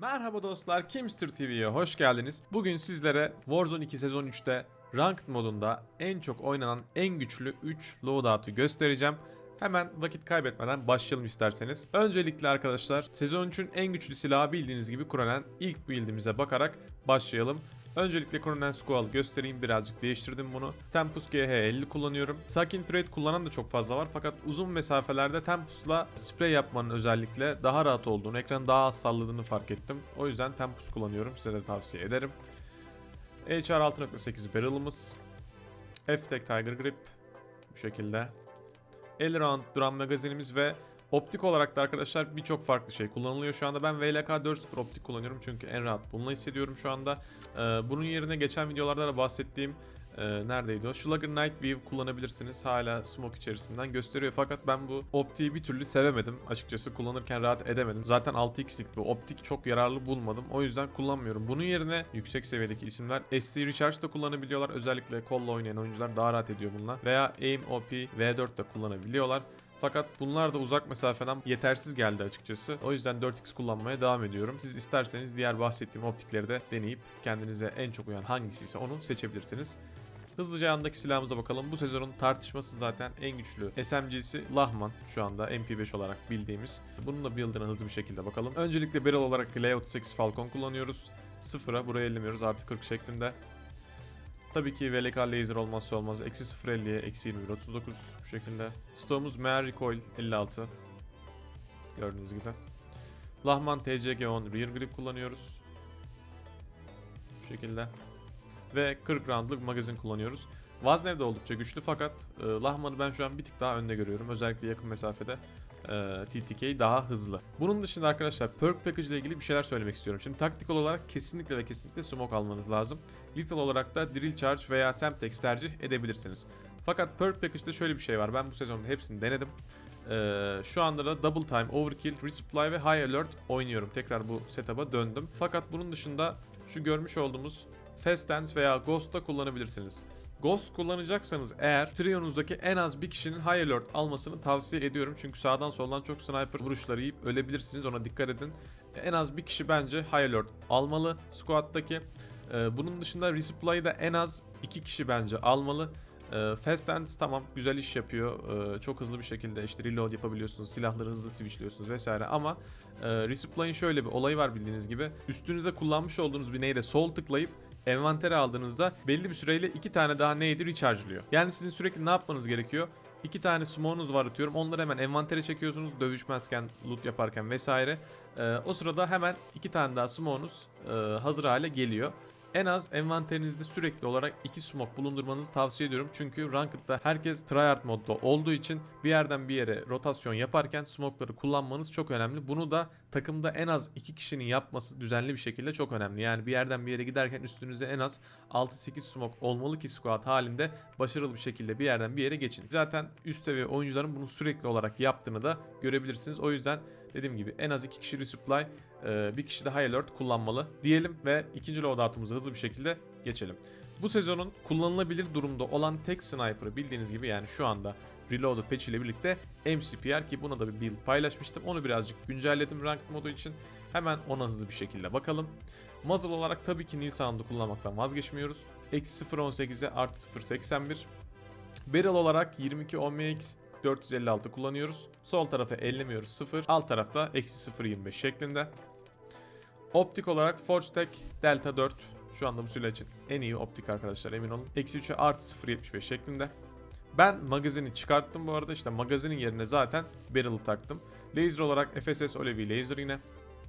Merhaba dostlar, Kimster TV'ye hoş geldiniz. Bugün sizlere Warzone 2 sezon 3'te Ranked modunda en çok oynanan en güçlü 3 loadout'u göstereceğim. Hemen vakit kaybetmeden başlayalım isterseniz. Öncelikle arkadaşlar sezon 3'ün en güçlü silahı bildiğiniz gibi Kronen ilk build'imize bakarak başlayalım. Öncelikle Kronen Squall göstereyim birazcık değiştirdim bunu. Tempus GH50 kullanıyorum. Sakin Thread kullanan da çok fazla var fakat uzun mesafelerde Tempus'la sprey yapmanın özellikle daha rahat olduğunu, ekranı daha az salladığını fark ettim. O yüzden Tempus kullanıyorum. Size de tavsiye ederim. HR 6.8 barrel'ımız. F-Tech Tiger Grip bu şekilde. Elround Drum magazinimiz ve optik olarak da arkadaşlar birçok farklı şey kullanılıyor şu anda. Ben VLK 4.0 optik kullanıyorum çünkü en rahat bununla hissediyorum şu anda. Ee, bunun yerine geçen videolarda da bahsettiğim e, neredeydi o? Schlager Night View kullanabilirsiniz. Hala smoke içerisinden gösteriyor. Fakat ben bu optiği bir türlü sevemedim. Açıkçası kullanırken rahat edemedim. Zaten 6x'lik bir optik çok yararlı bulmadım. O yüzden kullanmıyorum. Bunun yerine yüksek seviyedeki isimler SC Recharge da kullanabiliyorlar. Özellikle kolla oynayan oyuncular daha rahat ediyor bununla. Veya Aim OP V4 de kullanabiliyorlar. Fakat bunlar da uzak mesafeden yetersiz geldi açıkçası. O yüzden 4x kullanmaya devam ediyorum. Siz isterseniz diğer bahsettiğim optikleri de deneyip kendinize en çok uyan hangisi ise onu seçebilirsiniz. Hızlıca yandaki silahımıza bakalım. Bu sezonun tartışması zaten en güçlü SMG'si Lahman şu anda MP5 olarak bildiğimiz. Bunun da build'ına hızlı bir şekilde bakalım. Öncelikle barrel olarak Layout 8 Falcon kullanıyoruz. Sıfıra buraya ellemiyoruz artı 40 şeklinde. Tabii ki VLK laser olmazsa olmaz. Eksi 0.50'ye eksi 21 39 bu şekilde. Stoğumuz Meyer Recoil 56. Gördüğünüz gibi. Lahman TCG10 rear grip kullanıyoruz. Bu şekilde. Ve 40 roundlık magazin kullanıyoruz. Vaznev de oldukça güçlü fakat e, Lahman'ı ben şu an bir tık daha önde görüyorum. Özellikle yakın mesafede e, TTK daha hızlı. Bunun dışında arkadaşlar perk package ile ilgili bir şeyler söylemek istiyorum. Şimdi taktik olarak kesinlikle ve kesinlikle smoke almanız lazım. Lethal olarak da drill charge veya semtex tercih edebilirsiniz. Fakat perk package'de şöyle bir şey var. Ben bu sezonda hepsini denedim. Ee, şu anda da Double Time, Overkill, Resupply ve High Alert oynuyorum. Tekrar bu setup'a döndüm. Fakat bunun dışında şu görmüş olduğumuz Fast Dance veya Ghost'ta kullanabilirsiniz. Ghost kullanacaksanız eğer trionuzdaki en az bir kişinin High Alert almasını tavsiye ediyorum. Çünkü sağdan soldan çok sniper vuruşları yiyip ölebilirsiniz ona dikkat edin. En az bir kişi bence High Alert almalı squad'daki. Ee, bunun dışında Resupply'ı da en az iki kişi bence almalı. Ee, Fast Hands tamam güzel iş yapıyor. Ee, çok hızlı bir şekilde işte reload yapabiliyorsunuz. Silahları hızlı switchliyorsunuz vesaire ama e, Resupply'ın şöyle bir olayı var bildiğiniz gibi. Üstünüze kullanmış olduğunuz bir neyle sol tıklayıp envantere aldığınızda belli bir süreyle iki tane daha neydi recharge'lıyor. Yani sizin sürekli ne yapmanız gerekiyor? İki tane smoke'unuz var atıyorum. Onları hemen envantere çekiyorsunuz dövüşmezken, loot yaparken vesaire. Ee, o sırada hemen iki tane daha smoke'unuz e, hazır hale geliyor. En az envanterinizde sürekli olarak iki smoke bulundurmanızı tavsiye ediyorum. Çünkü Ranked'da herkes tryhard modda olduğu için bir yerden bir yere rotasyon yaparken smoke'ları kullanmanız çok önemli. Bunu da takımda en az iki kişinin yapması düzenli bir şekilde çok önemli. Yani bir yerden bir yere giderken üstünüze en az 6-8 smoke olmalı ki squad halinde başarılı bir şekilde bir yerden bir yere geçin. Zaten üst seviye oyuncuların bunu sürekli olarak yaptığını da görebilirsiniz. O yüzden dediğim gibi en az iki kişi resupply ee, bir kişi de High Alert kullanmalı diyelim ve ikinci loadout'umuza hızlı bir şekilde geçelim. Bu sezonun kullanılabilir durumda olan tek sniper'ı bildiğiniz gibi yani şu anda Reloaded patch ile birlikte MCPR ki buna da bir build paylaşmıştım. Onu birazcık güncelledim ranked modu için. Hemen ona hızlı bir şekilde bakalım. Muzzle olarak tabii ki Nil Sound'u kullanmaktan vazgeçmiyoruz. Eksi 0.18'e artı 0.81. Barrel olarak 22 OMX 456 kullanıyoruz. Sol tarafı ellemiyoruz 0. Alt tarafta eksi 0.25 şeklinde. Optik olarak Forge Tech Delta 4 şu anda bu süre için en iyi optik arkadaşlar emin olun. Eksi 3'e artı 0.75 şeklinde. Ben magazini çıkarttım bu arada işte magazinin yerine zaten barrel'ı taktım. Laser olarak FSS Olevi Laser yine.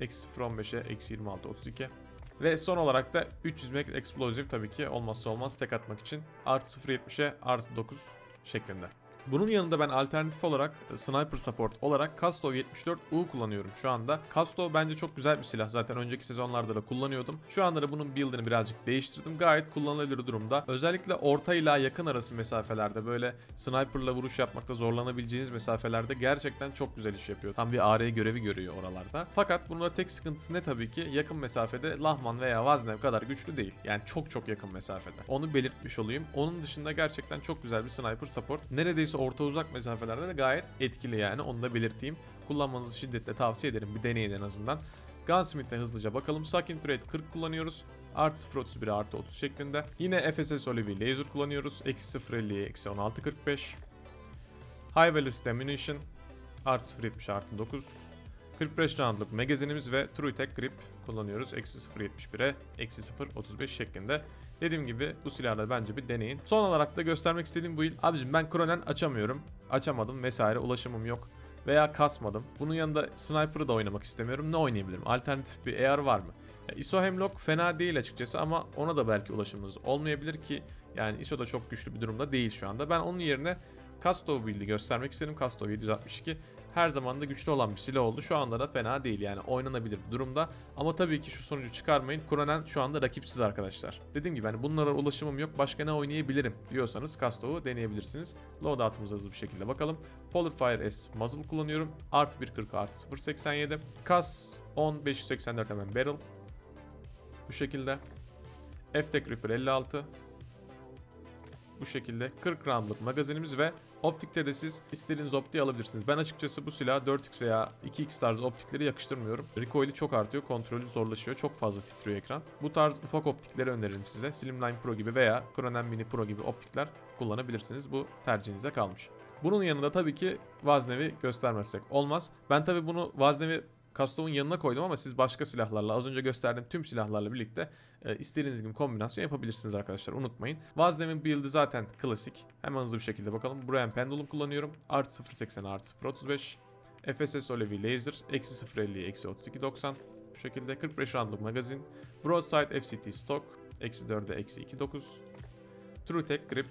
Eksi 0.15'e eksi 26 32. Ve son olarak da 300 Max Explosive tabii ki olmazsa olmaz tek atmak için artı 0.70'e artı 9 şeklinde. Bunun yanında ben alternatif olarak e, Sniper Support olarak Casto 74U kullanıyorum şu anda. Casto bence çok güzel bir silah zaten önceki sezonlarda da kullanıyordum. Şu anda da bunun build'ini birazcık değiştirdim. Gayet kullanılabilir durumda. Özellikle orta ile yakın arası mesafelerde böyle sniperla vuruş yapmakta zorlanabileceğiniz mesafelerde gerçekten çok güzel iş yapıyor. Tam bir AR görevi görüyor oralarda. Fakat bunun da tek sıkıntısı ne tabii ki yakın mesafede Lahman veya Vaznev kadar güçlü değil. Yani çok çok yakın mesafede. Onu belirtmiş olayım. Onun dışında gerçekten çok güzel bir sniper support. Neredeyse orta uzak mesafelerde de gayet etkili yani onu da belirteyim. Kullanmanızı şiddetle tavsiye ederim bir deneyin en azından. Gunsmith'e hızlıca bakalım. Sucking Trade 40 kullanıyoruz. Artı 0.31 artı 30 şeklinde. Yine FSS Olive Laser kullanıyoruz. Eksi 0.50'ye eksi 16.45. High Velocity Ammunition. Artı 0.70 artı 9. 45 roundluk magazinimiz ve True Tech Grip kullanıyoruz. Eksi 0.71'e eksi 0.35 şeklinde. Dediğim gibi bu silahları bence bir deneyin. Son olarak da göstermek istediğim bu il. Abicim ben Kronen açamıyorum. Açamadım vesaire ulaşımım yok. Veya kasmadım. Bunun yanında Sniper'ı da oynamak istemiyorum. Ne oynayabilirim? Alternatif bir AR var mı? Ya ISO Hemlock fena değil açıkçası ama ona da belki ulaşımınız olmayabilir ki yani ISO da çok güçlü bir durumda değil şu anda. Ben onun yerine Castov build'i göstermek istedim. Castov 762 her zaman da güçlü olan bir silah oldu. Şu anda da fena değil yani oynanabilir bir durumda. Ama tabii ki şu sonucu çıkarmayın. Kronen şu anda rakipsiz arkadaşlar. Dediğim gibi hani bunlara ulaşımım yok. Başka ne oynayabilirim diyorsanız Castov'u deneyebilirsiniz. Loadout'umuza hızlı bir şekilde bakalım. Polar Fire S muzzle kullanıyorum. Artı 1.40 artı 0.87. Kas 10 584 hemen barrel. Bu şekilde. F-Tech Reaper 56. Bu şekilde 40 roundluk magazinimiz ve optikte de siz istediğiniz optiği alabilirsiniz. Ben açıkçası bu silaha 4x veya 2x tarzı optikleri yakıştırmıyorum. Recoil'i çok artıyor, kontrolü zorlaşıyor, çok fazla titriyor ekran. Bu tarz ufak optikleri öneririm size. Slimline Pro gibi veya Cronen Mini Pro gibi optikler kullanabilirsiniz. Bu tercihinize kalmış. Bunun yanında tabii ki Vaznevi göstermezsek olmaz. Ben tabii bunu Vaznevi Kastov'un yanına koydum ama siz başka silahlarla az önce gösterdiğim tüm silahlarla birlikte e, istediğiniz gibi kombinasyon yapabilirsiniz arkadaşlar unutmayın. Vazdemin build'i zaten klasik. Hemen hızlı bir şekilde bakalım. Buraya Pendulum kullanıyorum. Artı 0.80 artı 0.35. FSS Olevi Laser. Eksi 0.50 eksi 32.90. Bu şekilde 45 roundluk magazin. Broadside FCT Stock. Eksi 4'e eksi 2.9. True Tech Grip.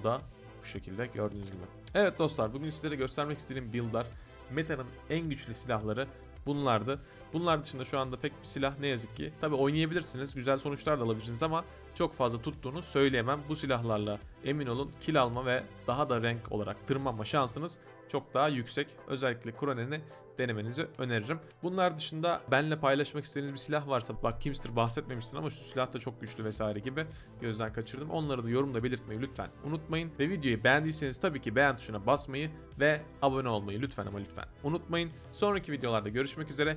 O da bu şekilde gördüğünüz gibi. Evet dostlar bugün sizlere göstermek istediğim build'lar Meta'nın en güçlü silahları bunlardı. Bunlar dışında şu anda pek bir silah ne yazık ki. Tabi oynayabilirsiniz, güzel sonuçlar da alabilirsiniz ama çok fazla tuttuğunu söyleyemem. Bu silahlarla emin olun kill alma ve daha da renk olarak tırmanma şansınız çok daha yüksek. Özellikle Kuranen'i denemenizi öneririm. Bunlar dışında benle paylaşmak istediğiniz bir silah varsa bak Kimster bahsetmemişsin ama şu silah da çok güçlü vesaire gibi gözden kaçırdım. Onları da yorumda belirtmeyi lütfen unutmayın. Ve videoyu beğendiyseniz tabii ki beğen tuşuna basmayı ve abone olmayı lütfen ama lütfen unutmayın. Sonraki videolarda görüşmek üzere.